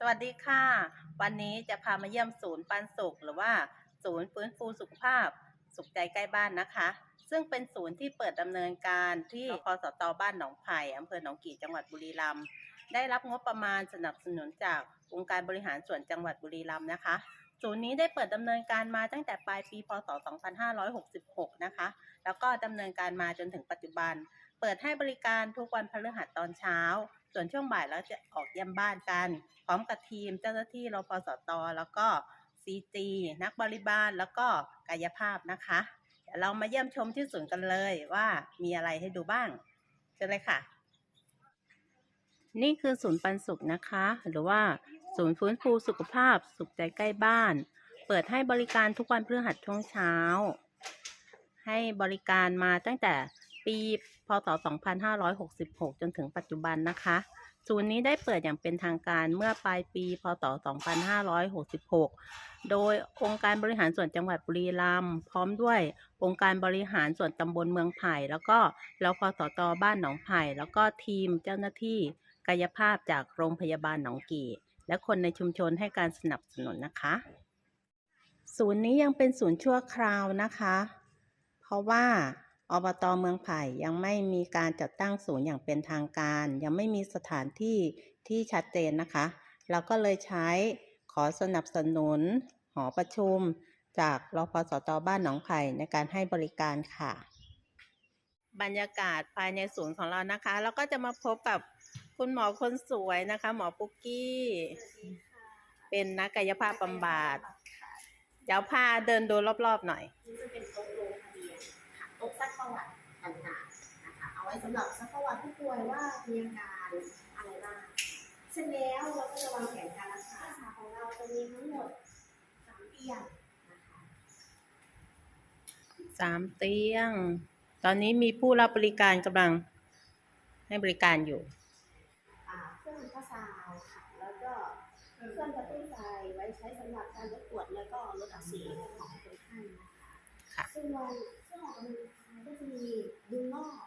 สวัสดีค่ะ วันนี้จะพามาเยี่ยมศูนย์ปันสุข หรือว่าศูนย์ฟื้นฟูสุขภาพ สุขใจใกล้บ้านนะคะ ซึ่งเป็นศูนย์ที่เปิดดำเนินการที่พสตบ้านหนองไผ่อำเภอหนองกี่จังหวัดบุรีรัมย์ได้รับงบประมาณสนับสนุนจากองค์การบริหารส่วนจังหวัดบุรีรัมย์นะคะ ศูนย์นี้ได้เปิดดำเนินการมาตั้งแต่ปลายปีพศ 2566 นะคะ แล้วก็ดำเนินการมาจนถึงปัจจุบัน เปิดให้บริการทุกวันพฤหัสตอนเช้า ส่วนช่วงบ่ายแล้วจะออกเยี่ยมบ้านกัน พร้อมกับทีมเจ้าหน้าที่รพสตแล้วก็ CG นักบริบาลแล้วก็กายภาพนะคะ เดี๋ยวเรามาเยี่ยมชมที่ศูนย์กันเลยว่ามีอะไรให้ดูบ้างเชิญเลยค่ะ นี่คือศูนย์ปันสุขนะคะ หรือว่าศูนย์ฟื้นฟูสุขภาพสุขใจใกล้บ้าน เปิดให้บริการทุกวันพฤหัสช่วงเช้า ให้บริการมาตั้งแต่ปีพศ 2566 จนถึงปัจจุบันนะคะ ศูนย์นี้ได้เปิดอย่างเป็นทางการเมื่อปลายปี พศ 2566 โดยองค์การบริหารส่วนจังหวัดบุรีรัมย์พร้อมด้วยองค์การบริหารส่วนตำบลเมืองไผ่ แล้วก็รพสตบ้านหนองไผ่ แล้วก็ทีมเจ้าหน้าที่กายภาพจากโรงพยาบาลหนองกี่ และคนในชุมชนให้การสนับสนุนนะคะ ศูนย์นี้ยังเป็นศูนย์ชั่วคราวนะคะ เพราะว่า อบตเมืองไผ่ยังไม่มีการจัดตั้งศูนย์อย่างเป็นทางการ ยังไม่มีสถานที่ที่ชัดเจนนะคะ เราก็เลยใช้ขอสนับสนุน หอประชุม จากรพสตบ้านหนองไผ่ในการให้บริการค่ะ บรรยากาศภายในศูนย์ของเรานะคะแล้วก็จะมาพบกับคุณหมอคนสวยนะคะ หมอปุกกี้ เป็นนักกายภาพบำบัดเดี๋ยวพาเดินดูรอบๆหน่อยจะเป็นโต๊ะ ลงทะเบียนค่ะโต๊ะซักประวัติต่างๆนะคะเอาไว้สำหรับซักประวัติผู้ป่วยว่ามีอาการอะไรบ้างเสร็จแล้วเราก็จะวางแผนการรักษาของเราจะมีทั้งหมดสามเตียงนะคะสามเตียง ตอนนี้มีผู้รับบริการกำลังให้บริการอยู่อ่าเครื่องอัลตราซาวด์ค่ะแล้วก็เครื่องกระตุ้นใจไว้ใช้สำหรับการลดปวดแล้วก็ลดอักเสบของคนไข้นะคะค่ะซึ่งเราเครื่องออกกำลังกายก็จะ มีดึงรอบ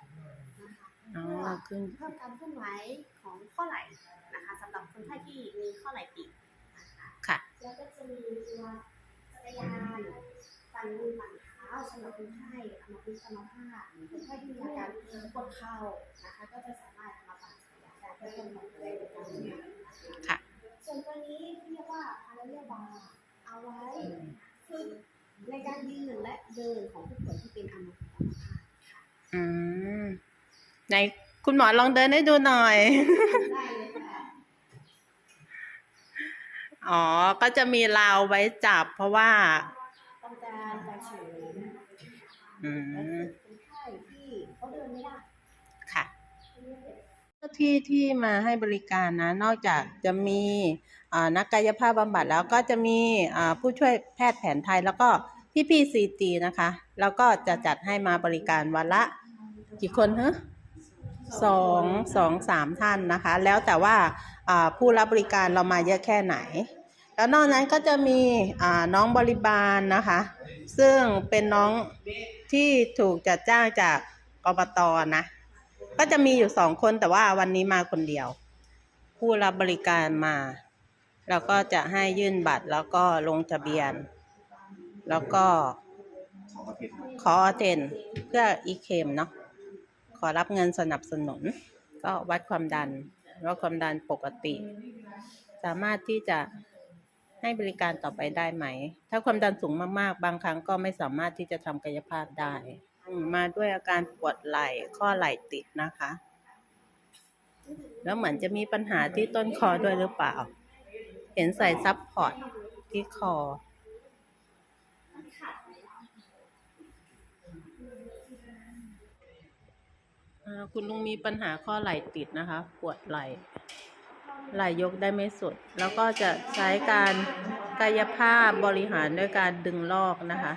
นะคะอ๋อเพื่อขึ้นเพิ่มการเคลื่อนไหวของข้อไหล่นะคะสำหรับคนไข้ที่มีข้อไหล่ติดนะคะค่ะแล้วก็จะมีตัวจักรยานปั่นมือปั่นเท้าสำหรับคนไข้อัมพฤกษ์อัมพาตคนไข้ที่มีอาการปวดเข่านะคะก็จะสามารถมาปั่นจักรยานได้เพื่อเพิ่มความแรงในการทำงานนะคะค่ะส่วนตัวนี้เรียกว่าพาราเรียบาร์เอาไว้ฝึกในการยืนและเดินของผู้ป่วยที่เป็นอัมพฤกษ์อัมพาตค่ะ อืมไหนคุณหมอลองเดินให้ดูหน่อย อ๋อ ก็จะมีราวไว้จับเพราะว่าต้องการการเฉยอืมคนไข้ที่เขาเดินไม่ได้ค่ะที่ที่มาให้บริการนะ นอกจากจะมีอ่านักกายภาพบำบัดแล้วก็จะมีอ่าผู้ช่วยแพทย์แผนไทยแล้วก็ พี่พี่ซีจีนะคะ แล้วก็จะจัดให้มาบริการวันละ กี่คนฮะสองสองสามท่านนะคะ แล้วแต่ว่าผู้รับบริการเรามาเยอะแค่ไหน แล้วนอกนั้นก็จะมีน้องบริบาลนะคะ ซึ่งเป็นน้องที่ถูกจัดจ้างจากกบตนะ ก็จะมีอยู่สองคนแต่ว่าวันนี้มาคนเดียว ผู้รับบริการมา แล้วก็จะให้ยื่นบัตรแล้วก็ลงทะเบียน แล้วก็ขอเทนเพื่ออีเคมเนาะขอรับเงินสนับสนุน ก็วัดความดันวัดความดันปกติ สามารถที่จะให้บริการต่อไปได้ไหม ถ้าความดันสูงมากๆ บางครั้งก็ไม่สามารถที่จะทำกายภาพได้ มาด้วยอาการปวดไหล่ข้อไหล่ติดนะคะ แล้วเหมือนจะมีปัญหาที่ต้นคอด้วยหรือเปล่า เห็นใส่ซับพอร์ตที่คอ คุณลุงมีปัญหาข้อไหล่ติดนะคะ ปวดไหล่ไหล่ยกได้ไม่สุด แล้วก็จะใช้การกายภาพบริหารด้วยการดึงลอกนะคะ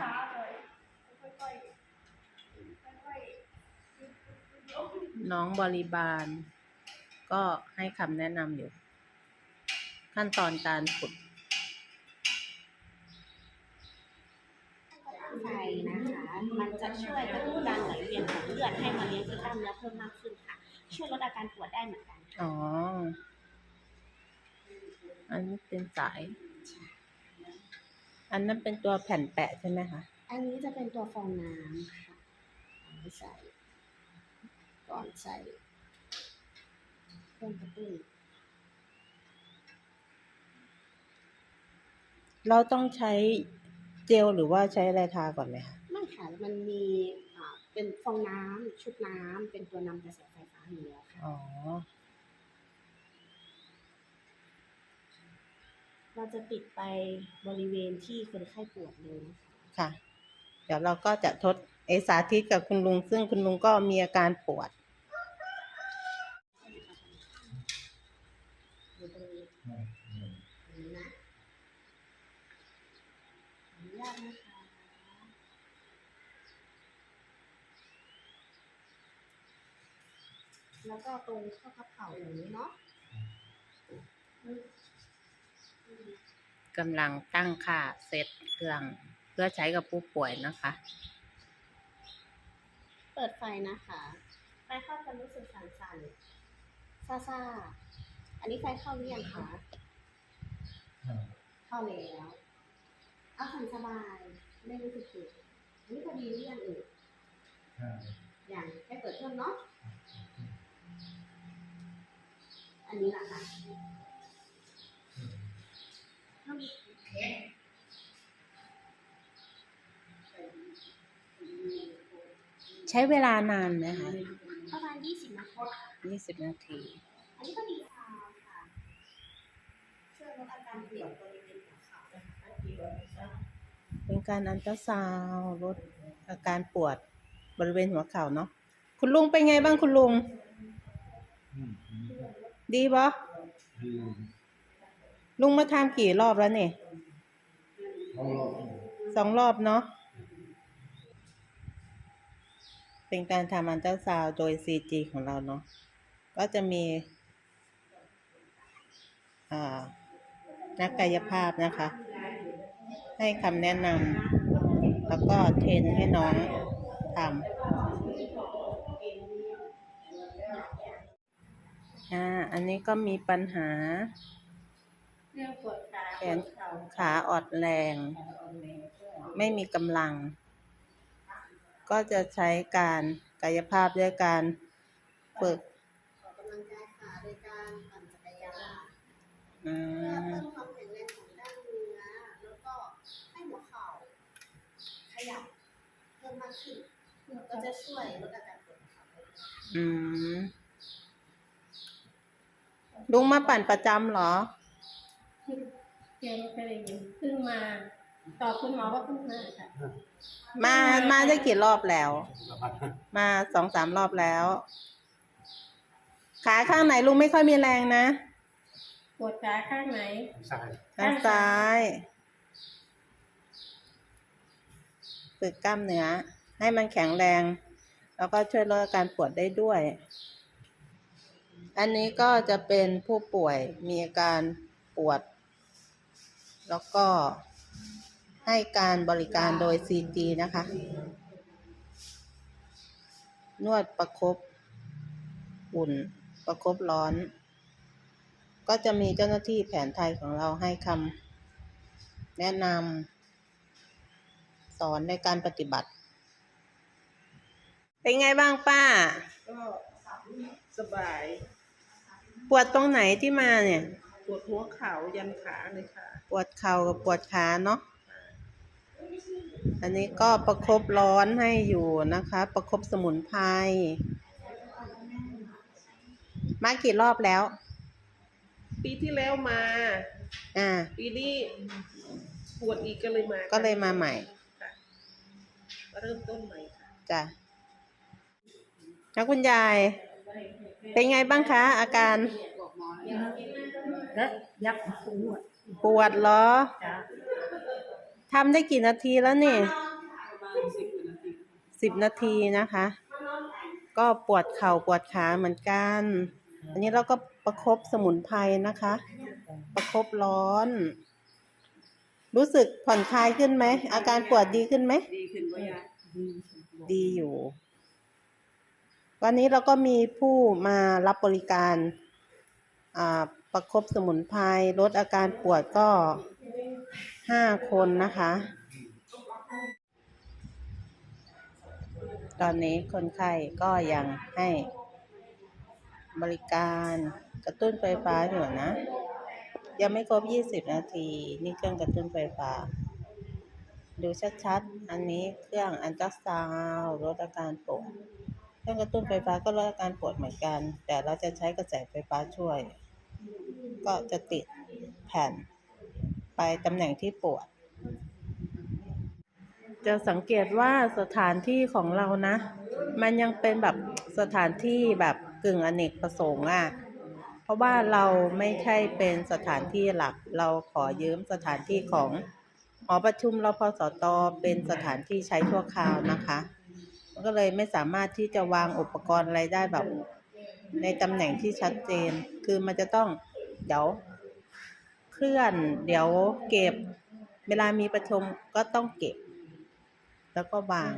น้องบริบาล ก็ให้คำแนะนำอยู่ ขั้นตอนการฝึกไฟนะคะ ช่วยกระตุ้นการไหลเวียนของเลือดให้มาเลี้ยงที่กล้ามเนื้อเพิ่มมากขึ้นค่ะ ช่วยลดอาการปวดได้เหมือนกันค่ะอ๋อ อันนี้เป็นสาย อันนั้นเป็นตัวแผ่นแปะใช่ไหมคะ อันนี้จะเป็นตัวฟองน้ำค่ะเอาไว้ใส่ ก่อนใส่เครื่องกระตุ้นเราต้องใช้เจลหรือว่าใช้อะไรทาก่อนไหมคะ ไม่ค่ะมันมีอ่าเป็นฟองน้ำชุดน้ำเป็นตัวนำกระแสไฟฟ้าอยู่แล้วค่ะ อ๋อ เราจะติดไปบริเวณที่คนไข้ปวดเลยนะคะค่ะ เดี๋ยวเราก็จะทดเอสาธิตกับคุณลุง ซึ่งคุณลุงก็มีอาการปวด อยู่ตรงนี้ตรงนี้นะขออนุญาตนะคะ แล้วก็ตรงข้อพับเข่าอย่างนี้เนาะกำลังตั้งค่าเซตเครื่อง เพื่อใช้กับผู้ป่วยนะคะ เปิดไฟนะคะไฟเข้าจะรู้สึกสั่นๆซ่าๆอันนี้ไฟเข้าหรือยังคะเข้าแล้วเอาสั่นสบายไม่รู้สึกผิดอันนี้พอดีหรือยังอื่นอย่างให้เปิดเครื่องเนาะ อันนี้ล่ะค่ะใช้เวลานานไหมคะประมาณ20นาทียี่สิบนาที อันนี้ก็ดีซาวด์ค่ะช่วยลดอาการปวดบริเวณหัวเข่าเป็นการอันตราซาวด์ลดอาการปวดบริเวณหัวเข่าเนาะคุณลุงเป็นไงบ้างคุณลุง ดีปะลุงมาทำกี่รอบแล้วเนี่ยสองรอบเนาะเป็นการทำอันเตราซาวโดย CG ของเราเนาะก็จะมีนักกายภาพนะคะ ให้คำแนะนำแล้วก็เทรนให้น้องทำ อ่า อันนี้ก็มีปัญหา เรื่องปวดขาแขนขาอ่อนแรงไม่มีกำลัง ก็จะใช้การกายภาพด้วยการฝึกออกกำลังกายขาโดยการปั่นจักรยานอืเพื่อมเพิ่มความแข็งแรงของด้านเนื้อแล้วก็ให้หัวเข่าขยับเพิ่มมากขึ้นก็จะช่วยลดอาการปวดเข่าได้ อืม ลุงมาปั่นประจำเหรอแกไม่เคยได้ยินเพิ่งมา ตอบคุณหมอว่าเพิ่งมาค่ะ มามาได้กี่รอบแล้ว มาสองสามรอบแล้ว ขาข้างไหนลุงไม่ค่อยมีแรงนะปวดขาข้างไหนข้างซ้ายฝึกกล้ามเนื้อให้มันแข็งแรง แล้วก็ช่วยลดอาการปวดได้ด้วย อันนี้ก็จะเป็นผู้ป่วยมีอาการปวด แล้วก็ให้การบริการโดย CG นะคะ นวดประครบอุ่นประครบร้อน ก็จะมีเจ้าหน้าที่แผนไทยของเราให้คำแนะนำสอนในการปฏิบัติ เป็นไงบ้างป้า ก็สบาย ปวดตรงไหนที่มาเนี่ย ปวดหัวเข่ายันขาเลยค่ะ ปวดเข่ากับปวดขาเนาะอันนี้ก็ประครบร้อนให้อยู่นะคะ ประครบสมุนไพรมากี่รอบแล้ว ปีที่แล้วมา อ่า ปีนี้ปวดอีกก็เลยมาก็เลยมาใหม่ค่ะมาเริ่มต้นใหม่ค่ะจ้ะแล้วคุณยาย เป็นไงบ้างคะ อาการและยับปวดปวดเหรอจ้ะทำได้กี่นาทีแล้วนี่สิบนาทีนะคะ ก็ปวดเข่าปวดขาเหมือนกัน อันนี้เราก็ประครบสมุนไพรนะคะ ประครบร้อน รู้สึกผ่อนคลายขึ้นไหม อาการปวดดีขึ้นไหม ดีขึ้นกว่ายาดีอยู่ วันนี้เราก็มีผู้มารับบริการประคบสมุนไพรลดอาการปวดก็ห้าคนนะคะ ตอนนี้คนไข้ก็ยังให้บริการกระตุ้นไฟฟ้าอยู่นะ ยังไม่ครบ20นาที นี่เครื่องกระตุ้นไฟฟ้า ดูชัดๆ อันนี้เครื่องอันตราซาวลดอาการปวด เครื่องกระตุ้นไฟฟ้าก็ลดอาการปวดเหมือนกัน แต่เราจะใช้กระแสไฟฟ้าช่วย ก็จะติดแผ่น ไปตำแหน่งที่ปวด จะสังเกตว่าสถานที่ของเรานะ มันยังเป็นแบบสถานที่แบบกึ่งอเนกประสงค์อะเพราะว่าเราไม่ใช่เป็นสถานที่หลัก เราขอยืมสถานที่ของหอประชุมรพสตเป็นสถานที่ใช้ชั่วคราวนะคะ ก็เลยไม่สามารถที่จะวางอุปกรณ์อะไรได้แบบ ในตำแหน่งที่ชัดเจน คือมันจะต้องเดี๋ยวเคลื่อน เดี๋ยวเก็บ เวลามีประชุมก็ต้องเก็บ แล้วก็วาง